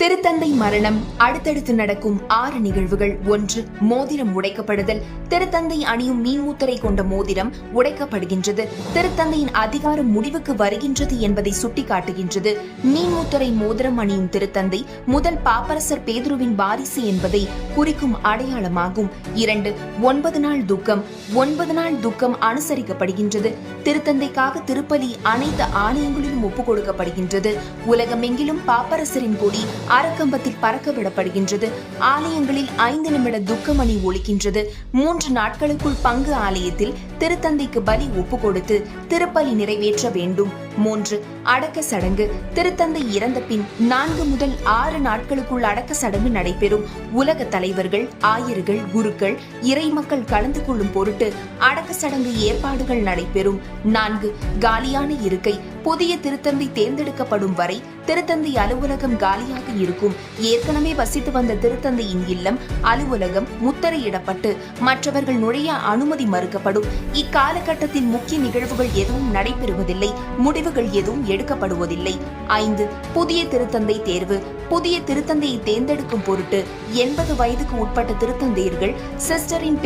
திருத்தந்தை மரணம் அடுத்தடுத்து நடக்கும் ஆறு நிகழ்வுகள். ஒன்று மோதிரம் உடைக்கப்படுதல். திருத்தந்தை அணியும் மீன்மூத்தரை கொண்ட மோதிரம் உடைக்கப்படுகின்றது. திருத்தந்தையின் அதிகாரம் முடிவுக்கு வருகின்றது என்பதை சுட்டிக்காட்டுகின்றது. மீன்மூத்தரை மோதிரம் அணியும் திருத்தந்தை முதல் பாப்பரசர் பேதுருவின் வாரிசு என்பதை குறிக்கும் அடையாளமாகும். இரண்டு ஒன்பது நாள் துக்கம். ஒன்பது நாள் துக்கம் அனுசரிக்கப்படுகின்றது. திருத்தந்தைக்காக திருப்பலி அனைத்து ஆலயங்களிலும் ஒப்புக் கொடுக்கப்படுகின்றது உலகமெங்கிலும் பாப்பரசரின் கொடி அரக்கம்பத்தில் பறக்க விடப்படுகின்றது ஆலயங்களில் ஐந்து நிமிட துக்கமணி ஒழிக்கின்றது மூன்று நாட்களுக்குள் பங்கு ஆலயத்தில் திருத்தந்தைக்கு பலி ஒப்பு கொடுத்து திருப்பலி நிறைவேற்ற வேண்டும். மூன்று அடக்க சடங்கு. திருத்தந்தை இறந்த பின் நான்கு முதல் ஆறு நாட்களுக்குள் அடக்க சடங்கு நடைபெறும். உலக தலைவர்கள் ஆயர்கள் குருக்கள் இறைமக்கள் கலந்து கொள்ளும் பொருட்டு அடக்க சடங்கு ஏற்பாடுகள் நடைபெறும். நான்கு காலியான இருக்கை. புதிய திருத்தந்தை தேர்ந்தெடுக்கப்படும் வரை திருத்தந்தை அலுவலகம் காலியாக இருக்கும். ஏற்கனவே வசித்து வந்த திருத்தந்தையின் இல்லம் அலுவலகம் முத்திரையிடப்பட்டு மற்றவர்கள் நுழைய அனுமதி மறுக்கப்படும். இக்காலகட்டத்தில் முக்கிய நிகழ்வுகள் எதுவும் நடைபெறுவதில்லை. முடி முடிவுகள் எதுவும் எடுக்கப்படுவதில்லை. ஐந்து புதிய திருத்தந்தை தேர்வு. புதிய திருத்தந்தையை தேர்ந்தெடுக்கும் பொருட்டு எண்பது வயதுக்கு உட்பட்ட திருத்தந்தையர்கள் சிஸ்டரின்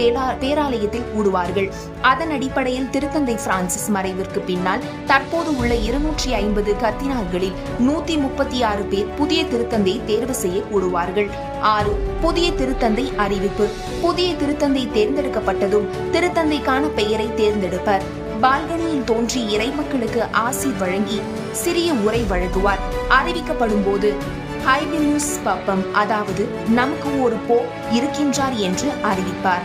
பேராலயத்தில் கூடுவார்கள் அதன் அடிப்படையில் திருத்தந்தை பிரான்சிஸ் மறைவிற்கு பின்னால் தற்போது உள்ள இருநூற்றி ஐம்பது கத்தினார்களில் நூத்தி முப்பத்தி ஆறு பேர் புதிய திருத்தந்தையை தேர்வு செய்ய கூடுவார்கள் ஆறு புதிய திருத்தந்தை அறிவிப்பு. புதிய திருத்தந்தை தேர்ந்தெடுக்கப்பட்டதும் திருத்தந்தைக்கான பெயரை தேர்ந்தெடுப்பர். பால்கனியில் தோன்றி இறைமக்களுக்கு ஆசி வழங்கி சிறிய உரை வழங்குவார். அறிவிக்கப்படும் போது ஹைபினுஸ் பப்பம் அதாவது நமக்கு ஒரு போ இருக்கின்றார் என்று அறிவிப்பார்.